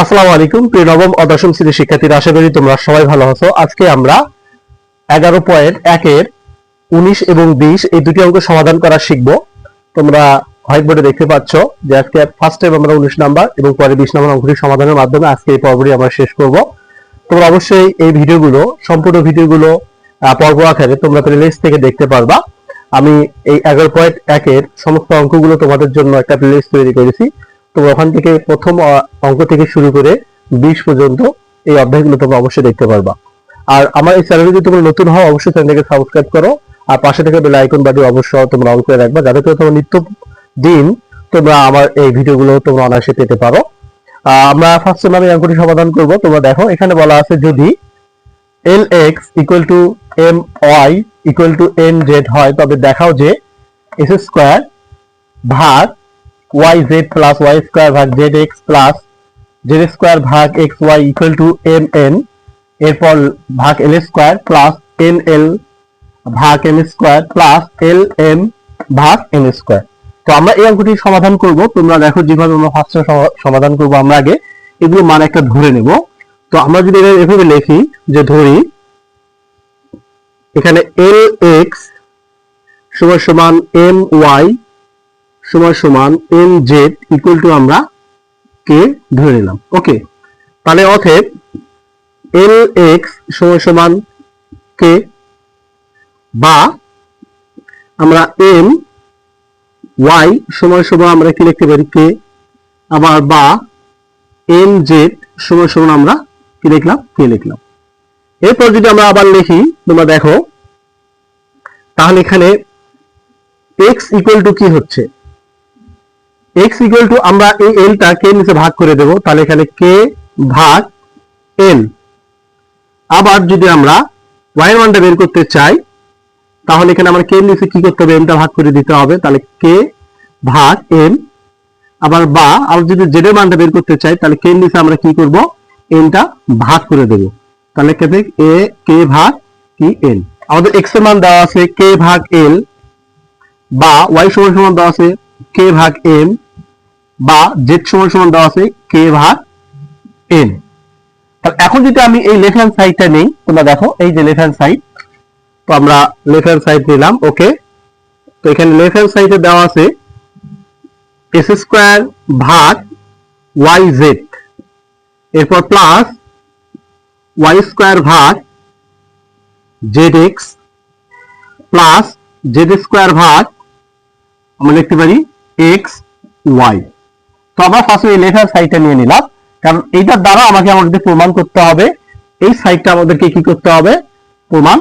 আসসালামু আলাইকুম, প্রিয় নবম ও দশম শ্রেণির শিক্ষার্থীরা, আশা করি তোমরা সবাই ভালো আছো। আজকে আমরা এগারো পয়েন্ট একের উনিশ এবং বিশ এই দুটি অঙ্ক সমাধান করা শিখব। তোমরা হোয়াইট বোর্ডে দেখতে পাচ্ছ যে আজকে ফার্স্ট টাইম আমরা উনিশ নাম্বার এবং পরে বিশ নাম্বার অঙ্কটি সমাধানের মাধ্যমে আজকে এই পর্বটি আমরা শেষ করব। তোমরা অবশ্যই এই ভিডিওগুলো, সম্পূর্ণ ভিডিওগুলো পর্ব আকারে তোমরা প্লেলিস্ট থেকে দেখতে পারবা। আমি এই এগারো পয়েন্ট একের সমস্ত অঙ্কগুলো তোমাদের জন্য একটা প্লেলিস্ট তৈরি করেছি। তোমরা ওখান থেকে প্রথম অঙ্ক থেকে শুরু করে বিশ পর্যন্ত এই অধ্যায়গুলো তোমরা অবশ্যই দেখতে পারবা। আর আমার এই চ্যানেলে যদি তোমরা নতুন হও, অবশ্যই চ্যানেলকে সাবস্ক্রাইব করো। আর পাশে থেকে বেল আইকন বাটি অবশ্যই তোমরা অন করে রাখবা, যাতে করে তোমরা নিত্য দিন তোমরা আমার এই ভিডিওগুলো তোমরা অনায়াসে পেতে পারো। আমরা ফার্স্ট আমি অঙ্কটি সমাধান করব। তোমরা দেখো, এখানে বলা আছে যদি L X equal to M Y equal to N Z হয়, তবে দেখাও যে এস স্কোয়ার ভাগ Y Z plus Y square ভাগ Z X plus Z square ভাগ X Y equal to M N এরপর ভাগ L square plus N L ভাগ M square plus L M ভাগ এন স্কোয়ার তো আমরা এই অঙ্কটি সমাধান করব, তোমরা দেখো যেভাবে আমরা ফার্স্টে সমাধান করব আমরা আগে, এগুলো মান একটা ধরে নেব। তো আমরা যদি এভাবে লিখি যে ধরি, এখানে এল এক্স সমান সমান এম ওয়াই সমান সমান এম জেড ইকুয়াল টু আমরা কে ধরে নিলাম। ওকে তাহলে অতএব এল এক্স সমান সমান কে বা আমরা এম ওয়াই সমান সমান আমরা কি লিখতে পারি? কে আবার বা এম জেড সমান সমান আমরা কি লিখলাম? কে লিখলাম। এরপর যদি আমরা আবার লিখি, তোমরা দেখো, তাহলে এখানে এক্স ইকুয়াল টু কি হচ্ছে? এক্স ইকুয়াল টু আমরা এই এলটা কে নিচে ভাগ করে দেব, তাহলে এখানে কে ভাগ এল আবার যদি আমরা ওয়াই এর মানটা বের করতে চাই, তাহলে এখানে আমরা কে নিচে কি করতে হবে? এমটা ভাগ করে দিতে হবে, তাহলে কে ভাগ এম আবার বা আমরা যদি জেড এর মানটা বের করতে চাই, তাহলে কে নিচে আমরা কি করব? এনটা ভাগ করে দেব। তাহলে কে এ কে ভাগ কি এন আমাদের এক্সের মান দেওয়া আছে কে ভাগ এল বা ওয়াই সমান সমান দেওয়া আছে কে ভাগ এম বা জেড সমান সমান দেওয়া আছে কে ভাগ এন এখন যদি আমি এই লেফট হ্যান্ড সাইডটা নেই, তোমরা দেখো, এই যে লেফট হ্যান্ড সাইড তো আমরা লেফট হ্যান্ড সাইড নিলাম ওকে তো এখানে লেফট হ্যান্ড সাইডে দেওয়া আছে এস স্কোয়ার ভাগ ওয়াই জেড এরপর প্লাস ওয়াই স্কোয়ার ভাগ Z X plus Z square ভাগ, আমরা লিখতে পারি এক্স ওয়াই তো আমরা ফার্স্টে এই লেখার সাইডটা নিয়ে নিলাম। কারণ এইটার দ্বারা আমাকে আমাদের প্রমাণ করতে হবে। এই সাইডটা আমাদেরকে কি করতে হবে? প্রমাণ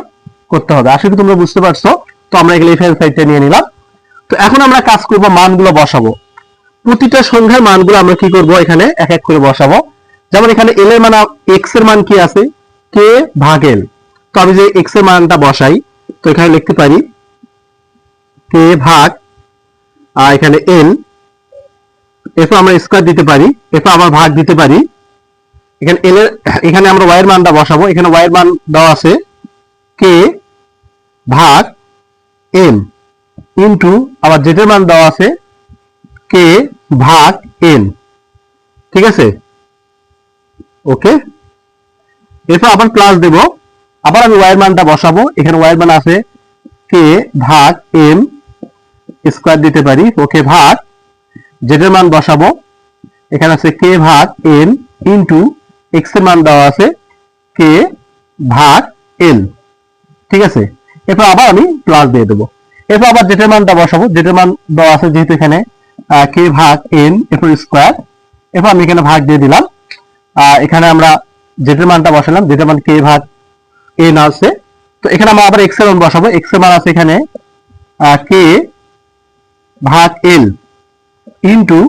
করতে হবে। আশা করি তোমরা বুঝতে পারছ। তো আমরা এই হ্যান্ড সাইডটা নিয়ে নিলাম। তো এখন আমরা কাজ করব মানগুলো বসাবো। প্রতিটা সংখ্যার মানগুলো আমরা কি করব এখানে? এক এক করে বসাবো। যেমন এখানে এল এর মান এক্সের মান কি আছে? কে ভাগ এল তো আমি যে এক্সের মানটা বসাই, তো এখানে লিখতে পারি কে ভাগ আর এখানে এল এরপর আমরা স্কোয়ার দিতে পারি এরপর আবার ভাগ দিতে পারি। এখানে এল এখানে আমরা ওয়াই এর মানটা বসাবো। এখানে ওয়াই এর মান দেওয়া আছে কে ভাগ এম ইন্টু আবার জেড এর মান দেওয়া আছে কে ভাগ এন ঠিক আছে? ওকে এরপর আবার প্লাস দেব। আবার আমি ওয়াই এর মানটা বসাবো। এখানে ওয়াই এর মান আছে কে ভাগ এম স্কোয়ার দিতে পারি। ওকে ভাগ জেড এর মান বসাবো। এখানে আছে কে ভাগ এন ইন্টু এক্সের মান দেওয়া আছে কে ভাগ এল ঠিক আছে? এরপর আবার আমি প্লাস দিয়ে দেবো। এরপর আবার জেটের মানটা বসাবো। জেটের মান দেওয়া আছে যেহেতু এখানে কে ভাগ এন এরপর স্কোয়ার এরপর আমি এখানে ভাগ দিয়ে দিলাম। এখানে আমরা জেটের মানটা বসালাম। জেটের মান কে ভাগ এন আছে। তো এখানে আমরা আবার এক্সের মান বসাবো। এক্সের মান আছে এখানে কে ভাগ এল ইন্টু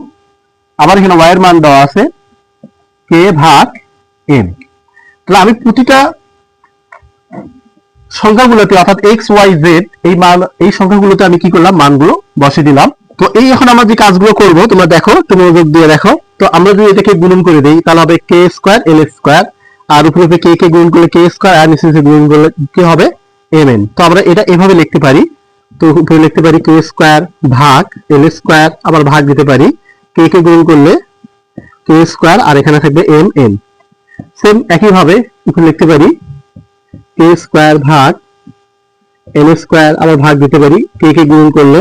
আবার এখানে ওয়াই এর মান দেওয়া আছে কে ভাগ এম তাহলে আমি প্রতিটা সংখ্যাগুলোতে অর্থাৎ এক্স ওয়াই জেড এই মান, এই সংখ্যাগুলোতে আমি কি করলাম? মানগুলো বসে দিলাম। তো এই এখন আমরা যে কাজগুলো করব, তোমরা দেখো, তুমি মনোযোগ দিয়ে দেখো। তো আমরা যদি এটাকে গুণন করে দেই, তাহলে হবে কে স্কোয়ার এল স্কোয়ার আর উপরে কে কে গুণ করলে কে স্কোয়ার আর নিচে গুণ করলে কি হবে? এম এন তো আমরা এটা এভাবে লিখতে পারি। তো উপরে লিখতে পারি কে স্কোয়ার ভাগ এল স্কোয়ার আবার ভাগ দিতে পারি কে কে গুণ করলে কে স্কোয়ার আর এখানে থাকবে এম এন সেম একইভাবে এখানে লিখতে পারি কে স্কোয়ার ভাগ এন স্কোয়ার আবার ভাগ দিতে পারি কে কে গুণ করলে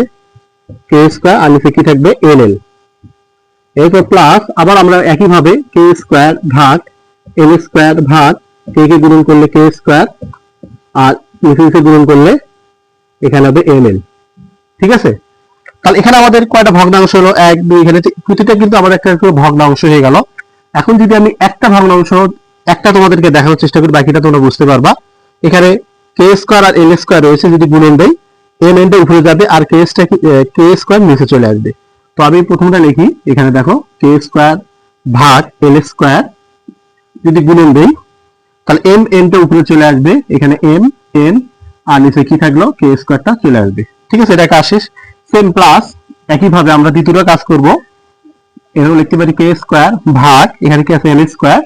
কে স্কোয়ার আর নিচে কি থাকবে এন এল এরপর প্লাস আবার আমরা একইভাবে কে স্কোয়ার ভাগ এন স্কোয়ার ভাগ কে কে গুণন করলে কে স্কোয়ার আর নিচে নিচে গুণন করলে এখানে হবে এন এল ঠিক আছে? তাহলে এখানে আমাদের কয়টা ভগ্নাংশ হলো? এক, দুই, এখানে প্রতিটা কিন্তু আমার একটা ভগ্নাংশ হয়ে গেল। এখন যদি আমি একটা ভগ্নাংশ, একটা তোমাদেরকে দেখানোর চেষ্টা করি, বাকিটা তোমরা বুঝতে পারবা। এখানে কে স্কোয়ার আর এল স্কোয়ার রয়েছে, যদি গুণন দেই এম এনটা উপরে যাবে আর কে টা কে স্কোয়ার নিচে চলে আসবে। তো আমি প্রথমটা লিখি, এখানে দেখো কে স্কোয়ার ভাগ এল স্কোয়ার যদি গুণন দেই, তাহলে এম এনটা উপরে চলে আসবে, এখানে এম এন আর নিচে কি থাকল? কে স্কোয়ারটা চলে আসবে। ঠিক আছে, এটা কাজ শেষ। সেম প্লাস একইভাবে আমরা দ্বিতীয়টা কাজ করব। এরকম লিখতে পারি কে স্কোয়ার ভাগ, এখানে কি আছে এল স্কোয়ার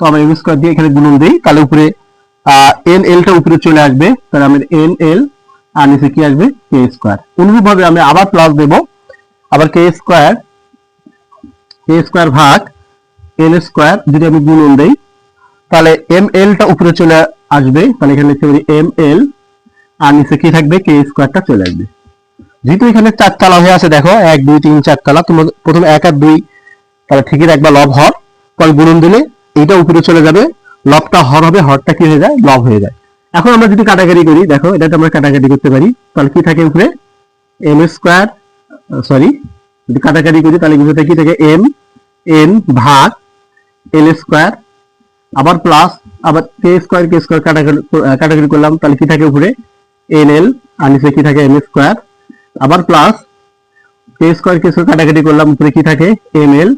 তো আমরা এল স্কোয়ার দিয়ে এখানে গুণন দিই। তাহলে উপরে এন এলটা উপরে চলে আসবে। তাহলে আমাদের এন এল আর নিচে কি আসবে? কে স্কোয়ার অনুরূপ ভাবে আমি আবার প্লাস দেব। আবার কে স্কোয়ার কে স্কোয়ার ভাগ এল স্কোয়ার যদি আমি গুণন দেই, তাহলে এম এলটা উপরে চলে আসবে, তাহলে এখানে লিখতে পারি এম এল আর নিচে কি থাকবে? কে স্কোয়ারটা চলে আসবে। যেহেতু এখানে চারতলা হয়ে আছে, দেখো, এক, দুই, তিন চারতলা তোমার প্রথমে এক আর দুই, তাহলে ঠিকই রাখবা লব হর, পরে গুণন দিলে এইটা উপরে চলে যাবে, লবটা হর হবে, হরটা কি হয়ে যায়? লব হয়ে যায়। এখন আমরা যদি কাটাকাটি করি, দেখো এটা তো আমরা কাটাকাটি করতে পারি, তাহলে কি থাকে উপরে? এম স্কোয়ার সরি যদি কাটাকাটি করি, তাহলে কি থাকে? এম এন ভাগ এল স্কোয়ার আবার প্লাস আবার কে স্কোয়ার কে স্কোয়ার কাটাকাটি করলাম, তাহলে কি থাকে উপরে? এন এল আর নিচে কি থাকে এম স্কোয়ার আবার plus K square K square কাটাকাটি করলাম, উপরে কি থাকে এম এল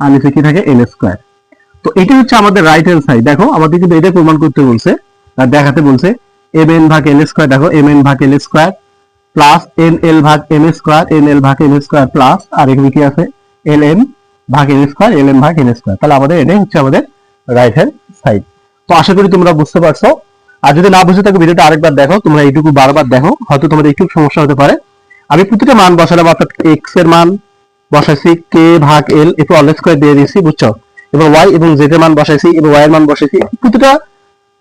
আর নিচে কি থাকে এন স্কোয়ার তো এটা হচ্ছে আমাদের রাইট হ্যান্ড সাইড দেখো, আমাদের কিন্তু এটা প্রমাণ করতে বলছে আর দেখাতে বলছে এম এন ভাগ এল স্কোয়ার দেখো এম এন ভাগ L square plus N L ভাগ এম স্কোয়ার এন এল ভাগ এন স্কোয়ার প্লাস আর এখানে কি আছে? এল এম ভাগ এন স্কোয়ার এল এম ভাগ এন স্কোয়ার তাহলে আমাদের এটাই হচ্ছে আমাদের রাইট হ্যান্ড সাইড তো আশা করি তোমরা বুঝতে পারছ। আর যদি না বুঝে থাকো, ভিডিওটা আরেকবার দেখো, তোমরা এইটুকু বারবার দেখো, হয়তো তোমাদের একটু সমস্যা হতে পারে। আমি প্রতিটা মান বসালাম, অর্থাৎ এক্সের মান বসাইছি কে ভাগ এল এরপর অল স্কোয়ার দিয়ে দিয়েছি, বুঝছ? এবার ওয়াই এবং জেড এর মান বসাইছি, এবং ওয়াই এর মান বসাইছি। প্রতিটা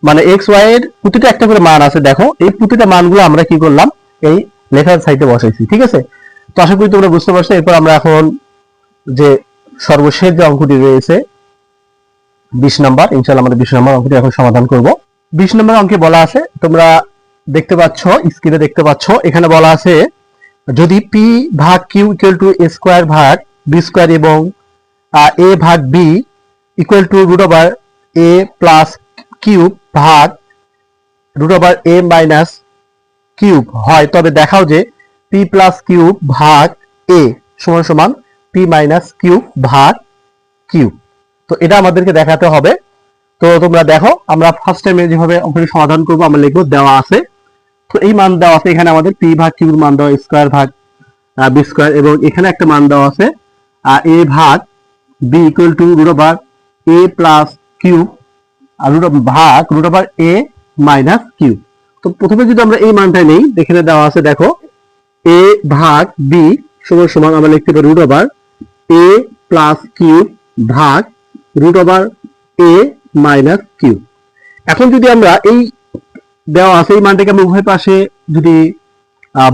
মানে এক্স ওয়াই এর প্রতিটা একটা করে মান আছে, দেখো। এই প্রতিটা মানগুলো আমরা কি করলাম? এই লেখার সাইডে বসাইছি, ঠিক আছে? তো আশা করি তোমরা বুঝতে পারছ। এরপর আমরা এখন যে সর্বশেষ যে অঙ্কটি রয়েছে বিশ নাম্বার ইনশাল্লাহ আমরা বিশ নম্বর অঙ্কটি এখন সমাধান করব। বিশ নম্বর অঙ্কে বলা আছে, তোমরা দেখতে পাচ্ছ, স্ক্রিনে দেখতে পাচ্ছ, এখানে বলা আছে, যদি পি ভাগ Q equal to A square ভাগ বি স্কোয়ার এবং এ ভাগ B equal to root over A plus Q ভাগ root over A minus Q হয়। তবে দেখাও যে পি প্লাস কিউব ভাগ এ সমান সমান পি মাইনাস কিউব ভাগ কিউব তো এটা আমাদেরকে দেখাতে হবে। তো তোমরা দেখো, আমরা ফার্স্ট টাইমে যেভাবে অঙ্কটি সমাধান করব, আমরা লিখব দেওয়া আছে। তো এই মান দেওয়া আছে, এখানে আমাদের পি ভাগ কিউর মান দেওয়া স্কোয়ার ভাগ বি স্কোয়ার এবং এখানে একটা মান দেওয়া আছে এ ভাগ B equal to root over A plus Q R root ভাগ root over A minus Q তো প্রথমে যদি আমরা এই মানটা নেই, এখানে দেওয়া আছে, দেখো এ ভাগ বি সমান সমান আমরা লিখতে পারি root over A plus Q ভাগ root over A minus Q এখন যদি আমরা এই দেওয়া আছে, এই মানটাকে আমরা উভয় পাশে যদি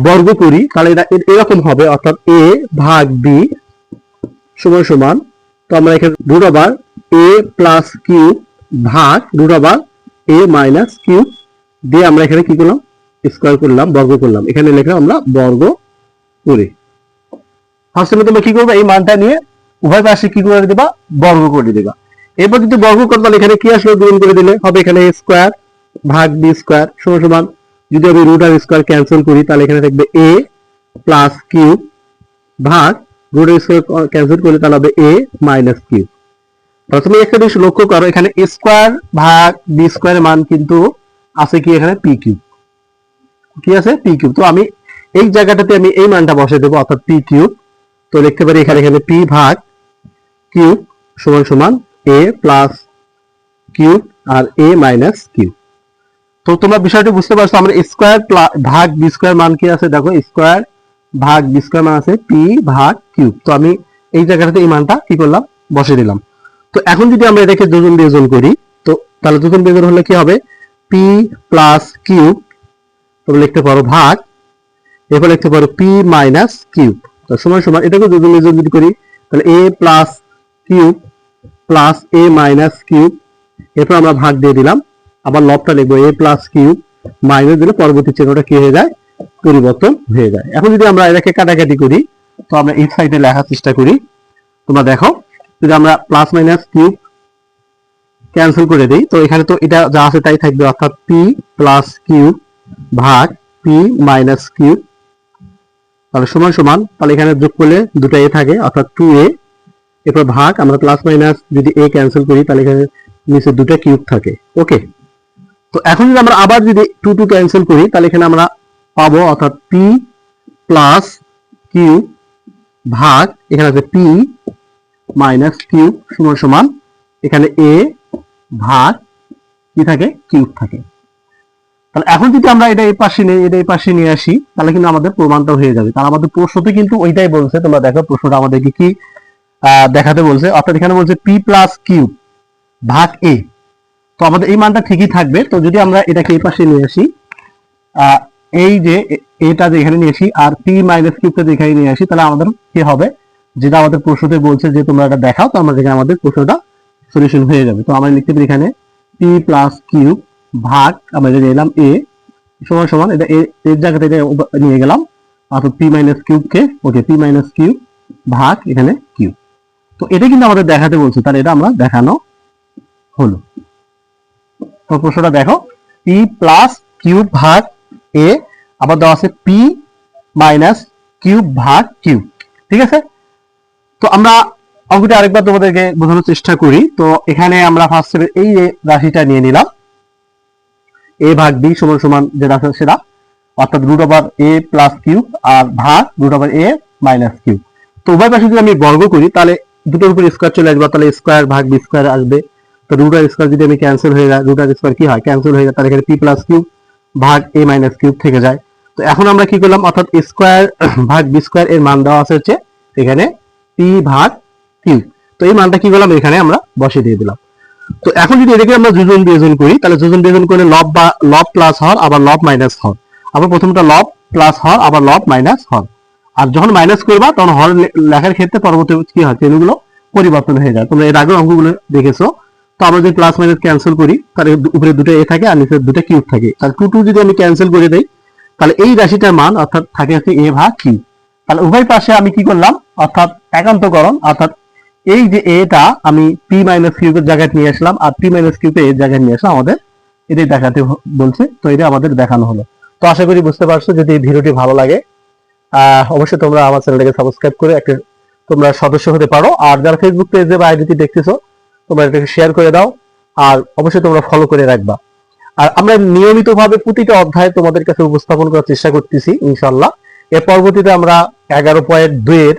বর্গ করি, তাহলে এটা এরকম হবে, অর্থাৎ এ ভাগ বি সমান সমান। তো আমরা এখানে root over A plus Q ভাগ root over A minus Q দিয়ে আমরা এখানে কি করলাম? স্কোয়ার করলাম, বর্গ করলাম। এখানে লেখা আমরা বর্গ করি। ফার্স্টে তোমরা কি করবে? এই মানটা নিয়ে উভয় পাশে কি করে দেবা? বর্গ করে দেবা। এরপর যদি বর্গ করতে তাহলে এখানে কি আসলে? গুণ করে দিলে হবে এখানে স্কোয়ার ভাগ বি স্কোয়ার সমান সমান। যদি আমি রুট আর স্কোয়ার ক্যান্সেল করি, তাহলে এখানে থাকবে এ প্লাস কিউব ভাগ রুট আর স্কোয়ার ক্যান্সেল করলে তাহলে হবে এ মাইনাস কিউব প্রথমে একটা জিনিস লক্ষ্য করো, এখানে স্কোয়ার ভাগ বি স্কোয়ারের মান কিন্তু আছে কি এখানে? পি কিউ কি আছে? পি কিউ তো আমি এই জায়গাটাতে আমি এই মানটা বসে দেবো, অর্থাৎ পি কিউ তো লিখতে পারি এখানে এখানে পি ভাগ কিউব সমান সমান এ প্লাস কিউব আর এ মাইনাস কিউব। তো তোমরা বিষয়টি বুঝতে পারছ, আমরা স্কোয়ার ভাগ বি স্কোয়ার মান কি আছে? দেখো স্কোয়ার ভাগ বি স্কোয়ার মান আছে পি ভাগ কিউব। তো আমি এই জায়গাটাতে এই মানটা কি করলাম? বসে দিলাম। তো এখন যদি আমরা এটাকে যোজন বিয়োজন করি, তো তাহলে যোজন বিয়োজন হলে কি হবে? পি প্লাস কিউব তুমি লিখতে পারো ভাগ, এরপর লিখতে পারো পি মাইনাস কিউব। তো সময় সমান এটাকে যোজন বিয়োজন যদি করি, তাহলে A plus Q plus A minus Q. এরপর আমরা ভাগ দিয়ে দিলাম। আবার লবটা লিখব এ প্লাস কিউব মাইনাস দিলে পরবর্তী চিহ্নটা কি হয়ে যায়? পরিবর্তন হয়ে যায়। এখন যদি আমরা এটাকে কাটাকাটি করি, তো আমরা এই সাইডে লেখার চেষ্টা করি। তোমরা দেখো, যদি আমরা প্লাস মাইনাস কিউব ক্যান্সেল করে দিই, তো এখানে তো এটা যা আছে তাই থাকবে, অর্থাৎ পি প্লাস কিউব ভাগ পি মাইনাস কিউব। তাহলে সমান সমান, তাহলে এখানে যোগ করলে দুটো এ থাকে, অর্থাৎ টু এ এরপর ভাগ, আমরা প্লাস মাইনাস যদি এ ক্যান্সেল করি, তাহলে এখানে নিচে দুটো কিউব থাকে। ওকে তো এখন যদি আমরা আবার যদি টু টু ক্যান্সেল করি, তাহলে এখানে আমরা পাবো অর্থাৎ পি প্লাস কিউ ভাগ, এখানে আছে পি মাইনাস কিউ সমান সমান, এখানে এ ভাগ কি থাকে কিউব থাকে। তাহলে এখন যদি আমরা এটা এই পাশে নিয়ে, এটা এই পাশে নিয়ে আসি, তাহলে কিন্তু আমাদের প্রমাণটা হয়ে যাবে। তাহলে আমাদের প্রশ্নতে কিন্তু ওইটাই বলছে, তোমরা দেখো প্রশ্নটা আমাদেরকে কি দেখাতে বলছে। অর্থাৎ এখানে বলছে পি প্লাস কিউব ভাগ এ তো আমাদের এই মানটা ঠিকই থাকবে। তো যদি আমরা এটাকে এই পাশে নিয়ে আসি এই যে এটা যে এখানে নিয়ে আসি আর পি মাইনাস কিউবটা যে এখানে নিয়ে আসি, তাহলে আমাদের কি হবে? যেটা আমাদের প্রশ্নতে বলছে যে তোমরা এটা দেখাও, তো আমরা এখানে আমাদের প্রশ্নটা সলিউশন হয়ে যাবে। তো আমরা লিখতে পারি এখানে পি প্লাস কিউব ভাগ, আমরা যেটা নিলাম এ সমান সমান, এটা এর জায়গাতে এটা নিয়ে গেলাম। অর্থাৎ পি মাইনাস কিউবকে ওকে পি মাইনাস কিউব ভাগ এখানে কিউব তো এটা কিন্তু আমাদের দেখাতে বলছে। তাহলে এটা আমরা দেখানো হলো। তো প্রশ্নটা দেখো পি প্লাস কিউব ভাগ এ আবার দেওয়া আছে পি মাইনাস কিউব ভাগ কিউব ঠিক আছে? তো আমরা অঙ্কটি আরেকবার তোমাদেরকে বোঝানোর চেষ্টা করি। তো এখানে আমরা ফার্স্ট এই যে রাশিটা নিয়ে নিলাম। এ ভাগ বি সমান সমান যেটা আছে সেটা, অর্থাৎ root over A plus Q আর ভাগ root over A minus Q তো উভয় পাশে যদি আমি বর্গ করি, তাহলে দুটোর উপর স্কোয়ার চলে আসবে, তাহলে স্কোয়ার ভাগ বি স্কোয়ার আসবে। তো রুট আর স্কোয়ার যদি আমি ক্যান্সেল হয়ে যায় রুট আর স্কোয়ার কি হয়? ক্যান্সেল হয়ে যায়, তাহলে এখানে পি প্লাস কিউব ভাগ এ মাইনাস কিউব থেকে যায়। তো এখন আমরা কি করলাম? অর্থাৎ স্কোয়ার ভাগ বি স্কোয়ার এর মান দেওয়া আছে হচ্ছে এখানে পি ভাগ কিউব তো এই মানটা কি করলাম? এখানে আমরা বসিয়ে দিয়ে দিলাম। তো এখন যদি এটাকে আমরা যোজন বিয়োজন করি, তাহলে যোজন বিয়োজন করলে লব বা লব প্লাস হর আবার লব মাইনাস হর আবার প্রথমটা লব প্লাস হর আবার লব মাইনাস হর আর যখন মাইনাস করবা, তখন হর লেখার ক্ষেত্রে পরবর্তী কি হয়? চিহ্নগুলো পরিবর্তন হয়ে যায়। তোমরা এর আগের অঙ্কগুলো দেখেছ। তো আমরা যদি প্লাস মাইনাস ক্যান্সেল করি, তাহলে উপরে দুটো এ থাকে আর নিচে দুটো কিউব থাকে। তাহলে টু টু যদি আমি ক্যান্সেল করে দেই, তাহলে এই রাশিটার মান অর্থাৎ থাকে হচ্ছে এ ভাগ কিউ তাহলে উভয় পাশে আমি কি করলাম? অর্থাৎ একান্তকরণ, অর্থাৎ এই যে এটা আমি পি মাইনাস কিউবের জায়গায় নিয়ে আসলাম আর পি মাইনাস কিউবে এর জায়গায় নিয়ে আসলাম আমাদের এটাই দেখাতে বলছে। তো এটা আমাদের দেখানো হলো। তো আশা করি বুঝতে পারছ যদি এই ভিডিওটি ভালো লাগে। অবশ্যই তোমরা আমার চ্যানেলটাকে সাবস্ক্রাইব করে একটা তোমরা সদস্য হতে পারো। আর যারা ফেসবুক পেজে বা আইডিতে দেখতেছো, তোমরা এটাকে শেয়ার করে দাও। আর অবশ্যই তোমরা ফলো করে রাখবা। আর আমরা নিয়মিতভাবে প্রতিটা অধ্যায় তোমাদের কাছে উপস্থাপন করার চেষ্টা করতেছি ইনশাল্লাহ এর পরবর্তীতে আমরা এগারো পয়েন্ট দুইয়ের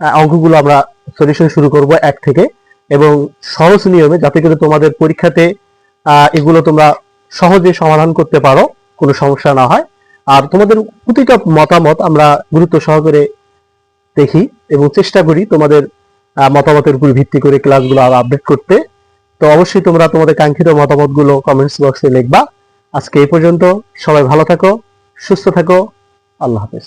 অঙ্কগুলো আমরা সলিউশন শুরু করব এক থেকে। এবং সহজ নিয়মে যাতে করে তোমাদের পরীক্ষাতে এগুলো তোমরা সহজে সমাধান করতে পারো, কোনো সমস্যা না হয়। আর তোমাদের প্রতিটা মতামত আমরা গুরুত্ব সহকারে দেখি এবং চেষ্টা করি তোমাদের মতামতের উপর ভিত্তি করে ক্লাসগুলো আরও আপডেট করতে। তো অবশ্যই তোমরা তোমাদের কাঙ্ক্ষিত মতামতগুলো কমেন্টস বক্সে লিখবা। আজকে এই পর্যন্ত সবাই ভালো থাকো, সুস্থ থাকো। আল্লাহ হাফেজ।